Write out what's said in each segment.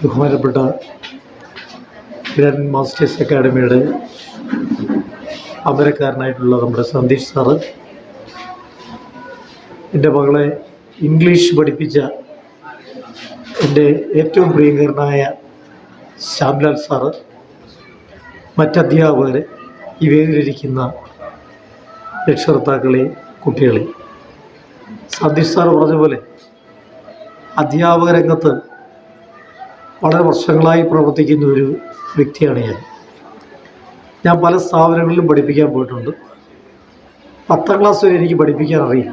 ബഹുമാനപ്പെട്ട grand masters അക്കാഡമിയുടെ അമരക്കാരനായിട്ടുള്ള നമ്മുടെ Sandeesh sir എന്റെ മകളെ ഇംഗ്ലീഷ് പഠിപ്പിച്ച എന്റെ ഏറ്റവും പ്രിയങ്കരനായ ശ്യാംലാൽ സാറ് മറ്റധ്യാപകർ ഈ രക്ഷകർത്താക്കളെ കുട്ടികളെ. സന്ദീഷ് സാർ പറഞ്ഞ പോലെ അധ്യാപക രംഗത്ത് വളരെ വർഷങ്ങളായി പ്രവർത്തിക്കുന്ന ഒരു വ്യക്തിയാണ് ഞാൻ. ഞാൻ പല സ്ഥാപനങ്ങളിലും പഠിപ്പിക്കാൻ പോയിട്ടുണ്ട്. പത്താം ക്ലാസ് വരെ എനിക്ക് പഠിപ്പിക്കാൻ അറിയില്ല.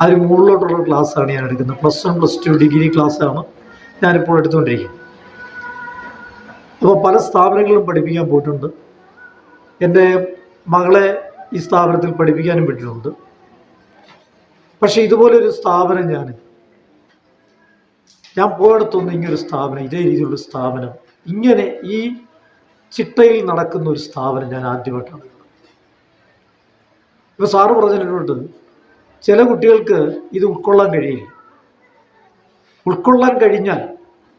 അതിന് മുകളിലോട്ടുള്ള ക്ലാസ്സാണ് ഞാൻ എടുക്കുന്നത്. Plus one plus two degree ക്ലാസ്സാണ് ഞാനിപ്പോൾ എടുത്തുകൊണ്ടിരിക്കുന്നത്. അപ്പോൾ പല സ്ഥാപനങ്ങളിലും പഠിപ്പിക്കാൻ പോയിട്ടുണ്ട്. എന്റെ മകളെ ഈ സ്ഥാപനത്തിൽ പഠിപ്പിക്കാനും പറ്റിയിട്ടുണ്ട് പക്ഷേ ഇതുപോലൊരു സ്ഥാപനം ഞാൻ ഞാൻ പോയിടത്തൊന്നും ഇങ്ങനൊരു സ്ഥാപനം ഇതേ രീതിയിലുള്ള സ്ഥാപനം ഇങ്ങനെ ഈ ചിട്ടയിൽ നടക്കുന്ന ഒരു സ്ഥാപനം ഞാൻ ആദ്യമായിട്ടാണ് ഇപ്പോൾ സാറ് പറഞ്ഞിട്ടുണ്ട് ചില കുട്ടികൾക്ക് ഇത് ഉൾക്കൊള്ളാൻ കഴിയില്ല. ഉൾക്കൊള്ളാൻ കഴിഞ്ഞാൽ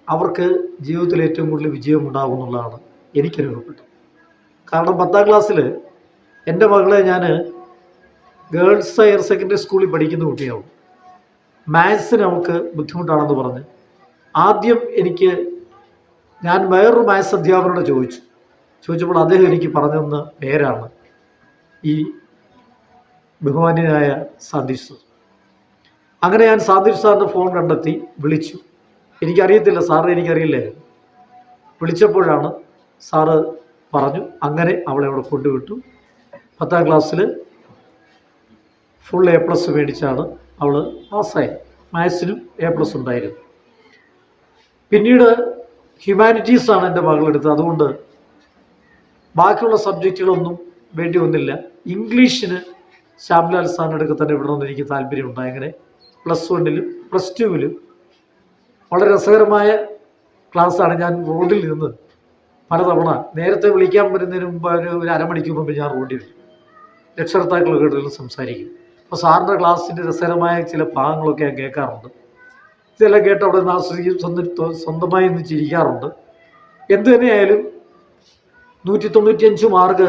അവർക്ക് ജീവിതത്തിൽ ഏറ്റവും കൂടുതൽ വിജയം ഉണ്ടാകും എന്നുള്ളതാണ് എനിക്ക് അനുഭവപ്പെട്ടത്. കാരണം പത്താം ക്ലാസ്സിൽ എന്റെ മകളെ ഞാൻ ഗേൾസ് ഹയർ സെക്കൻഡറി സ്കൂളിൽ പഠിക്കുന്ന കുട്ടിയാവും. മാത്സിന് അവൾക്ക് ബുദ്ധിമുട്ടാണെന്ന് പറഞ്ഞ് ആദ്യം എനിക്ക് ഞാൻ വേറൊരു മാത്സ് അധ്യാപകനോട് ചോദിച്ചു. ചോദിച്ചപ്പോൾ അദ്ദേഹം എനിക്ക് പറഞ്ഞു തന്ന പേരാണ് ഈ ബഹുമാന്യനായ സാദിഷ് സാർ. അങ്ങനെ ഞാൻ സാദിഷ് സാറിന്റെ ഫോൺ കണ്ടെത്തി വിളിച്ചു. എനിക്കറിയത്തില്ല സാറ് എനിക്കറിയില്ലായിരുന്നു വിളിച്ചപ്പോഴാണ് സാറ് പറഞ്ഞു അങ്ങനെ അവളെ അവിടെ കൊണ്ടുവിട്ടു. പത്താം ക്ലാസ്സിൽ ഫുൾ എ പ്ലസ് മേടിച്ചാണ് അവൾ പാസ്സായത് മാത്സിനും എ പ്ലസ് ഉണ്ടായിരുന്നു. പിന്നീട് ഹ്യൂമാനിറ്റീസ് ഹ്യൂമാനിറ്റീസാണ് എന്റെ മകളെടുത്തത് അതുകൊണ്ട് ബാക്കിയുള്ള സബ്ജക്റ്റുകളൊന്നും വേണ്ടി വന്നില്ല. ഇംഗ്ലീഷിന് ശ്യാംലാൽ സാറിനടുക്ക് തന്നെ വിടണമെന്ന് എനിക്ക് താല്പര്യമുണ്ടായി. അങ്ങനെ പ്ലസ് വണ്ണിലും പ്ലസ് ടുവിലും വളരെ രസകരമായ ക്ലാസ്സാണ് ഞാൻ റോഡിൽ നിന്ന് പലതവണ നേരത്തെ വിളിക്കാൻ വരുന്നതിന് മുമ്പ് ഒരു അരമണിക്കൂർ മുമ്പ് ഞാൻ റോഡിൽ കേട്ടതിൽ സംസാരിക്കും. അപ്പോൾ സാറിന്റെ ക്ലാസ്സിന്റെ രസകരമായ ചില ഭാഗങ്ങളൊക്കെ ഞാൻ കേൾക്കാറുണ്ട്. ഇതെല്ലാം കേട്ട് അവിടെ നിന്ന് ആസ്വദിക്കും സ്വന്തം സ്വന്തമായി നിന്ന് ചിരിക്കാറുണ്ട്. എന്തു തന്നെയായാലും നൂറ്റി തൊണ്ണൂറ്റിയഞ്ച് മാർക്ക്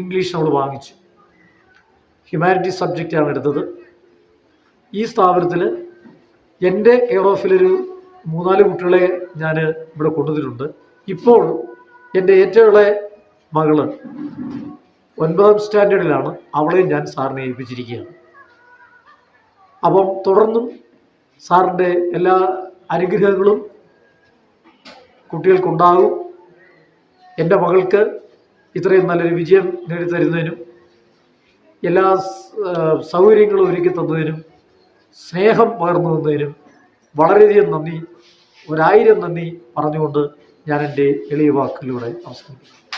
ഇംഗ്ലീഷ് നമ്മൾ വാങ്ങിച്ചു ഹ്യൂമാനിറ്റീസ് സബ്ജക്റ്റാണ് എടുത്തത്. ഈ സ്ഥാപനത്തിൽ എന്റെ കെയർ ഓഫിലൊരു മൂന്നാൽ കുട്ടികളെ ഞാൻ ഇവിടെ കൊണ്ടുവന്നിട്ടുണ്ട്. ഇപ്പോൾ എന്റെ ഏറ്റവും മകൾ ഒൻപതാം സ്റ്റാൻഡേർഡിലാണ് അവളെയും ഞാൻ സാറിനെ ഏൽപ്പിച്ചിരിക്കുകയാണ്. അപ്പം തുടർന്നും സാറിന്റെ എല്ലാ അനുഗ്രഹങ്ങളും കുട്ടികൾക്കുണ്ടാകും. എന്റെ മകൾക്ക് ഇത്രയും നല്ലൊരു വിജയം നേടിത്തരുന്നതിനും എല്ലാ സൗകര്യങ്ങളും ഒരുക്കി തന്നതിനും സ്നേഹം പകർന്നു തന്നതിനും വളരെയധികം നന്ദി. ഒരായിരം നന്ദി പറഞ്ഞുകൊണ്ട് ഞാൻ എന്റെ എളിയ വാക്കിലൂടെ അവസാനിപ്പിക്കുന്നു.